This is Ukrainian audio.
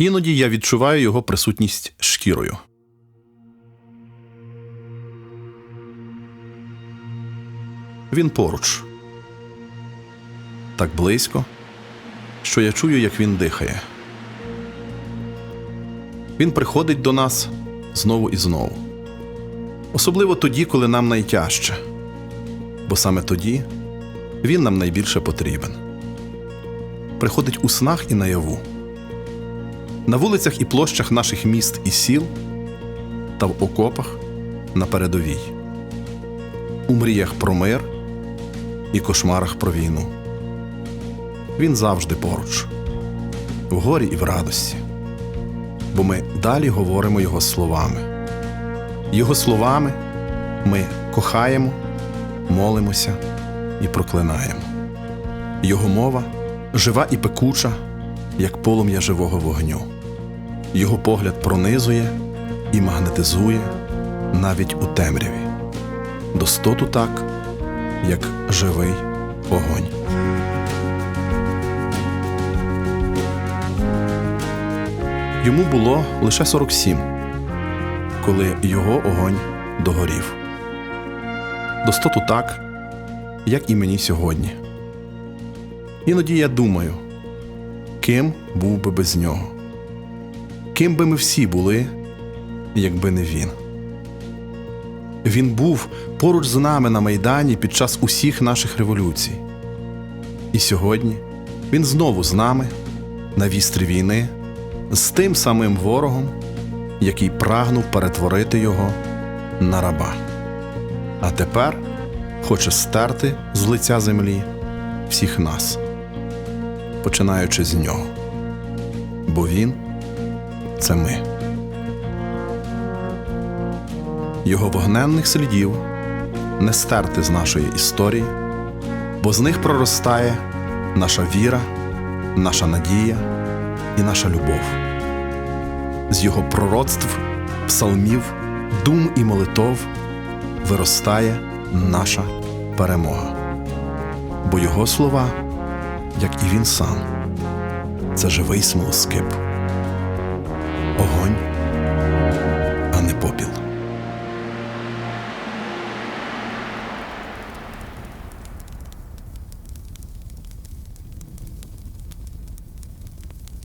Іноді я відчуваю його присутність шкірою. Він поруч. Так близько, що я чую, як він дихає. Він приходить до нас знову і знову. Особливо тоді, коли нам найтяжче, бо саме тоді він нам найбільше потрібен. Приходить у снах і наяву, на вулицях і площах наших міст і сіл та в окопах на передовій, у мріях про мир і кошмарах про війну. Він завжди поруч, в горі і в радості, бо ми далі говоримо Його словами. Його словами ми кохаємо, молимося і проклинаємо. Його мова жива і пекуча, як полум'я живого вогню. Його погляд пронизує і магнетизує навіть у темряві, достоту так, як живий огонь. Йому було лише 47, коли його огонь догорів. Достоту так, як і мені сьогодні. Іноді я думаю, ким був би без нього, ким би ми всі були, якби не він. Він був поруч з нами на Майдані під час усіх наших революцій. І сьогодні він знову з нами на вістрі війни, з тим самим ворогом, який прагнув перетворити його на раба. А тепер хоче стерти з лиця землі всіх нас, починаючи з нього. Бо він це ми. Його вогненних слідів не стерти з нашої історії, бо з них проростає наша віра, наша надія і наша любов. З його пророцтв, псалмів, дум і молитов виростає наша перемога. Бо його слова, як і він сам, це живий смолоскип, огонь